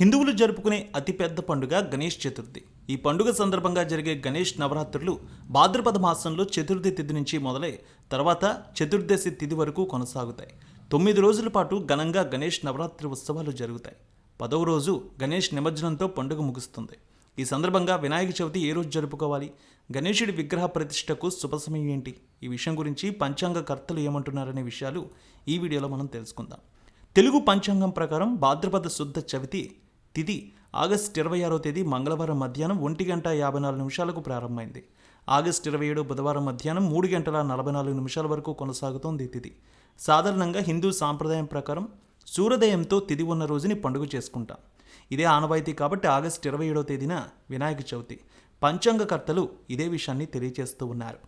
హిందువులు జరుపుకునే అతిపెద్ద పండుగ గణేష్ చతుర్థి. ఈ పండుగ సందర్భంగా జరిగే గణేష్ నవరాత్రులు భాద్రపద మాసంలో చతుర్థి తిథి నుంచి మొదలై తర్వాత చతుర్దశి తిథి వరకు కొనసాగుతాయి. తొమ్మిది రోజుల పాటు ఘనంగా గణేష్ నవరాత్రి ఉత్సవాలు జరుగుతాయి. పదవ రోజు గణేష్ నిమజ్జనంతో పండుగ ముగుస్తుంది. ఈ సందర్భంగా వినాయక చవితి ఏ రోజు జరుపుకోవాలి? గణేశుడి విగ్రహ ప్రతిష్టకు శుభ సమయం ఏంటి? ఈ విషయం గురించి పంచాంగ కర్తలు ఏమంటున్నారనే విషయాలు ఈ వీడియోలో మనం తెలుసుకుందాం. తెలుగు పంచాంగం ప్రకారం భాద్రపద శుద్ధ చవితి తిథి ఆగస్టు ఇరవై ఆరో తేదీ మంగళవారం మధ్యాహ్నం ఒంటి గంట యాభై నాలుగు నిమిషాలకు ప్రారంభమైంది. ఆగస్టు ఇరవై ఏడు బుధవారం మధ్యాహ్నం మూడు గంటల నలభై నాలుగు నిమిషాల వరకు కొనసాగుతోంది తిది. తిథి సాధారణంగా హిందూ సాంప్రదాయం ప్రకారం సూర్యోదయంతో తిది ఉన్న రోజుని పండుగ చేసుకుంటాం. ఇదే ఆనవాయితీ కాబట్టి ఆగస్టు ఇరవై ఏడో తేదీన వినాయక చవితి. పంచాంగకర్తలు ఇదే విషయాన్ని తెలియజేస్తూ ఉన్నారు.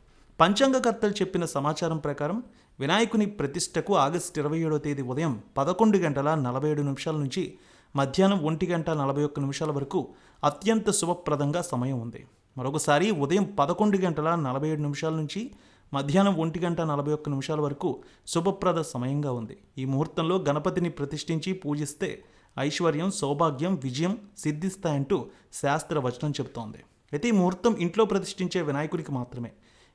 పంచాంగకర్తలు చెప్పిన సమాచారం ప్రకారం వినాయకుని ప్రతిష్టకు ఆగస్టు ఇరవై ఏడో తేదీ ఉదయం పదకొండు గంటల నలభై ఏడు నిమిషాల నుంచి మధ్యాహ్నం ఒంటి గంట నలభై ఒక్క నిమిషాల వరకు అత్యంత శుభప్రదంగా సమయం ఉంది. మరొకసారి ఉదయం పదకొండు గంటల నలభై ఏడు నిమిషాల నుంచి మధ్యాహ్నం ఒంటి గంట నలభై ఒక్క నిమిషాల వరకు శుభప్రద సమయంగా ఉంది. ఈ ముహూర్తంలో గణపతిని ప్రతిష్ఠించి పూజిస్తే ఐశ్వర్యం సౌభాగ్యం విజయం సిద్ధిస్తాయంటూ శాస్త్ర వచనం చెబుతోంది. అయితే ఈ ముహూర్తం ఇంట్లో ప్రతిష్ఠించే వినాయకుడికి మాత్రమే.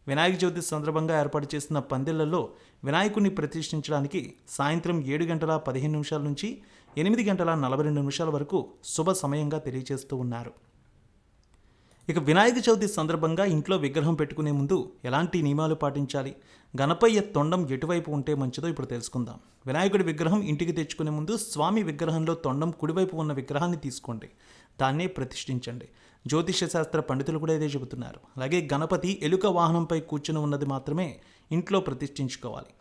వినాయక చవితి సందర్భంగా ఏర్పాటు చేసిన పందిళ్ళలో వినాయకుడిని ప్రతిష్ఠించడానికి సాయంత్రం ఏడు గంటల పదిహేను నిమిషాల నుంచి ఎనిమిది గంటల నలభై రెండు నిమిషాల వరకు శుభ సమయంగా తెలియజేస్తూ ఉన్నారు. ఇక వినాయక చవితి సందర్భంగా ఇంట్లో విగ్రహం పెట్టుకునే ముందు ఎలాంటి నియమాలు పాటించాలి? గణపయ్య తొండం ఎటువైపు ఉంటే మంచిదో ఇప్పుడు తెలుసుకుందాం. వినాయకుడి విగ్రహం ఇంటికి తెచ్చుకునే ముందు స్వామి విగ్రహంలో తొండం కుడివైపు ఉన్న విగ్రహాన్ని తీసుకోండి. దాన్నే ప్రతిష్ఠించండి. జ్యోతిషశాస్త్ర పండితులు కూడా ఇదే చెబుతున్నారు. అలాగే గణపతి ఎలుక వాహనంపై కూర్చుని ఉన్నది మాత్రమే ఇంట్లో ప్రతిష్ఠించుకోవాలి.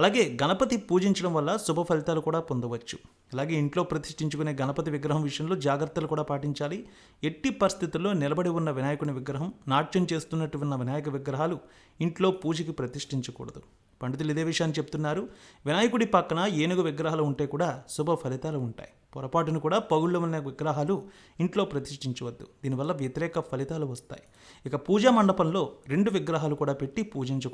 అలాగే గణపతి పూజించడం వల్ల శుభ ఫలితాలు కూడా పొందవచ్చు. అలాగే ఇంట్లో ప్రతిష్ఠించుకునే గణపతి విగ్రహం విషయంలో జాగ్రత్తలు కూడా పాటించాలి. ఎట్టి పరిస్థితుల్లో నిలబడి ఉన్న వినాయకుని విగ్రహం నాట్యం చేస్తున్నట్టు ఉన్న వినాయక విగ్రహాలు ఇంట్లో పూజకి ప్రతిష్ఠించకూడదు. పండితులు ఇదే విషయాన్ని చెప్తున్నారు. వినాయకుడి పక్కన ఏనుగు విగ్రహాలు ఉంటే కూడా శుభ ఫలితాలు ఉంటాయి. పొరపాటును కూడా పగుళ్ళు ఉన్న విగ్రహాలు ఇంట్లో ప్రతిష్ఠించవద్దు. దీనివల్ల వ్యతిరేక ఫలితాలు వస్తాయి. ఇక పూజా మండపంలో రెండు విగ్రహాలు కూడా పెట్టి పూజించకూడదు.